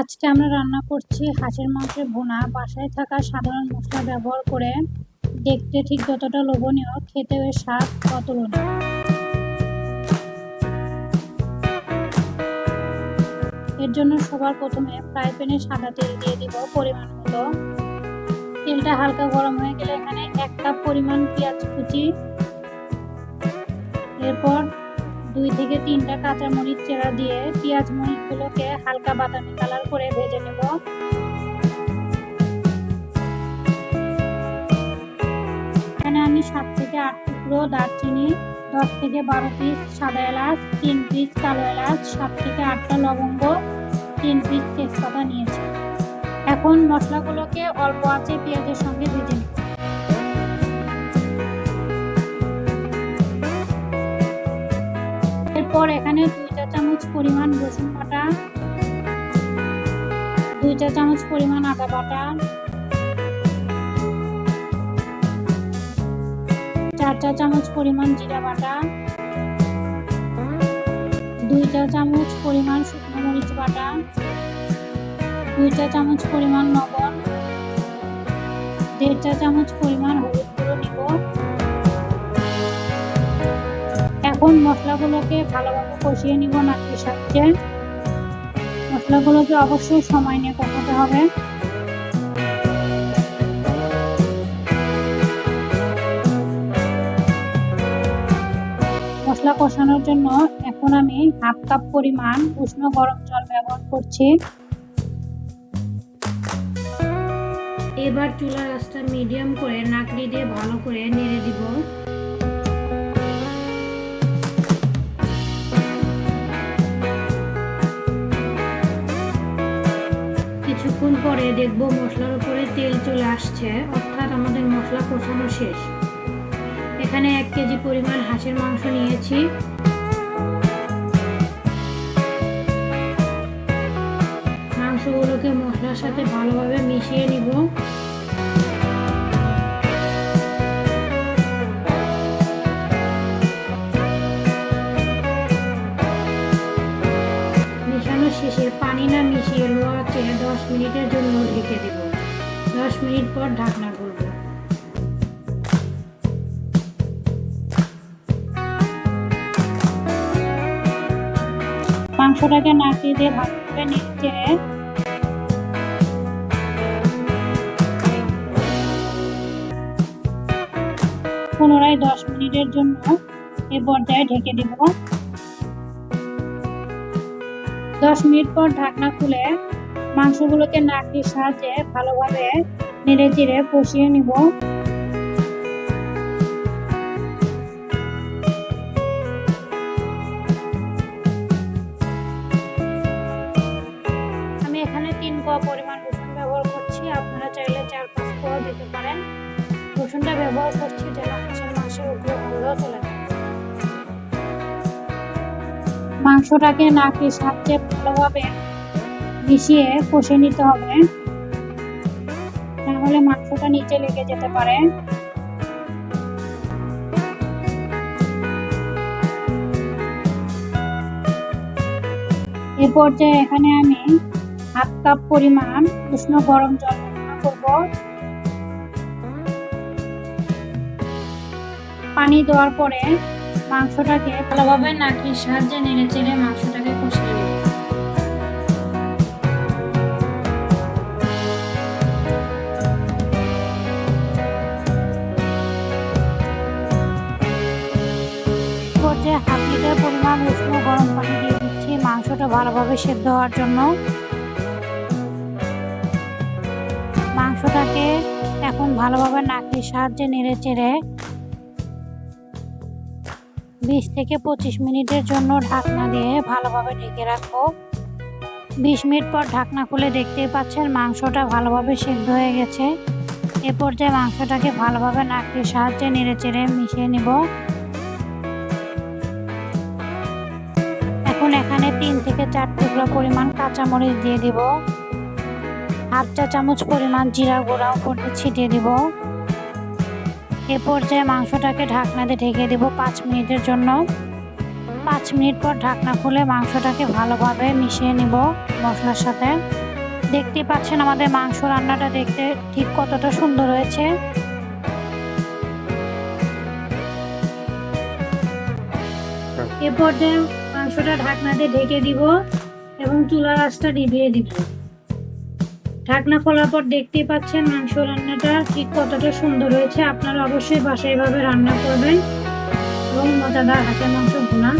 আজকে আমরা রান্না করছি হাঁসের মাংসের ভুনা। বাসায় থাকা সাধারণ মশলা ব্যবহার করে দেখতে ঠিক যতটা লোভনীয় খেতে স্বাদ অতুলনীয়। এর জন্য সবার প্রথমে ফ্রাই প্যানে সাদা তেল দিয়ে দিব পরিমাণ মতো। তেলটা হালকা গরম হয়ে গেলে এখানে এক কাপ পরিমাণ পেঁয়াজ কুচি। এরপর দুই থেকে তিনটা কাঁচা মরিচ চেরা দিয়ে পেঁয়াজ মরিচগুলোকে হালকা বাদামি কালার করে ভেজে নেব। এখানে আমি সাত থেকে আট টুকরো দারচিনি, দশ থেকে বারো পিস সাদা এলাচ, তিন পিস কালো এলাচ, সাত থেকে আটটা লবঙ্গ, তিন পিস তেজপাতা নিয়েছি। এখন মশলাগুলোকে অল্প আঁচে পেঁয়াজের সঙ্গে ভেজে নেব। এরপর এখানে দুই চা চামচ পরিমাণ রসুন বাটা দুই চা চামচ পরিমাণ আদা বাটা চার চা চামচ পরিমাণ জিরা বাটা দুই চা চামচ পরিমাণ শুকনো মরিচ বাটা দুই চা চামচ পরিমাণ লবণ দেড় চা চামচ পরিমাণ হলুদ গুঁড়ো নিব। এখন মশলাগুলোকে ভালোভাবে কষিয়ে নিব নাচের সাহায্যে মশলাগুলোকে অবশ্যই সময় নিয়ে কষাতে হবে। মশলা কষানোর জন্য এখন আমি হাফ কাপ পরিমাণ উষ্ণ গরম জল ব্যবহার করছি। এবার চুলার আঁচটা মিডিয়াম করে নাকড়ি দিয়ে ভালো করে নেড়ে দিব। দেখব মশলার উপরে তেল চলে আসছে, অর্থাৎ আমাদের মশলা কষানো শেষ। এখানে এক কেজি পরিমাণ হাঁসের মাংস নিয়েছি। মাংসগুলোকে মশলার সাথে ভালোভাবে মিশিয়ে নিব। পানি না মিশিয়ে লোয়াতে দশ মিনিটের জন্য ঢেকে দেব। দশ মিনিট পর ঢাকনা করব মাংসটাকে নাড়িয়ে দিয়ে ভালো করে পুনরায় দশ মিনিটের জন্য এ পর্যায়ে ঢেকে দেব। দশ মিনিট পর ঢাকনা খুলে মাংসগুলোকে নাকটির সাহায্যে ভালোভাবে নেড়ে চেড়ে কষিয়ে নিব। আমি এখানে তিন পরিমাণ ব্যবহার করছি। আপনারা চাইলে চার পাঁচ দিতে পারেন। রসুনটা ব্যবহার করছি যেন হাঁসের মাংসের উপরে গন্ধ চলে যায়। মাংসটাকে নাকের সাহায্যে ভালোভাবে মিশিয়ে কষে নিতে হবে। তাহলে মাংসটা নিচে লেগে যেতে পারে। এ পর্যায়ে এখানে আমি হাফ কাপ পরিমাণ উষ্ণ গরম জল ব্যবহার করব। পানি দেওয়ার পরে মাংসটাকে ভালোভাবে নাকির সাহায্যে নেড়ে চেড়ে মাংসটাকে কষিয়ে নেব পরিমাণ উষ্ণ গরম পানি দিয়ে দিচ্ছি মাংসটা ভালোভাবে সেদ্ধ হওয়ার জন্য। মাংসটাকে এখন ভালোভাবে নাকির সাহায্যে নেড়ে চেড়ে বিশ থেকে পঁচিশ মিনিটের জন্য ঢাকনা দিয়ে ভালোভাবে ঢেকে রাখব। বিশ মিনিট পর ঢাকনা খুলে দেখতেই পাচ্ছেন মাংসটা ভালোভাবে সেদ্ধ হয়ে গেছে। এ পর্যায়ে মাংসটাকে ভালোভাবে নাকের সাহায্যে নেড়ে চেড়ে মিশিয়ে নিব। এখন এখানে তিন থেকে চার টুকরো পরিমাণ কাঁচামরিচ দিয়ে দিব। হাফ চা চামচ পরিমাণ জিরা গুঁড়া উপরে ছিটিয়ে দিব। এ পর্যায়ে মাংসটাকে ঢাকনা দিয়ে ঢেকে দেব পাঁচ মিনিটের জন্য। পাঁচ মিনিট পর ঢাকনা খুলে মাংসটাকে ভালোভাবে মিশিয়ে নিব মশলার সাথে। দেখতে পাচ্ছেন আমাদের মাংস রান্নাটা দেখতে ঠিক কতটা সুন্দর হয়েছে। এ পর্যায়ে মাংসটা ঢাকনা দিয়ে ঢেকে দিব এবং চুলার আঁচটা নিভিয়ে দিব। ঢাকনা খোলার পর দেখতেই পাচ্ছেন মাংস রান্নাটা ঠিক কতটা সুন্দর হয়েছে। আপনারা অবশ্যই বাসায় এভাবে রান্না করবেন। এবং মজাদার হাতের মাংস ভুনা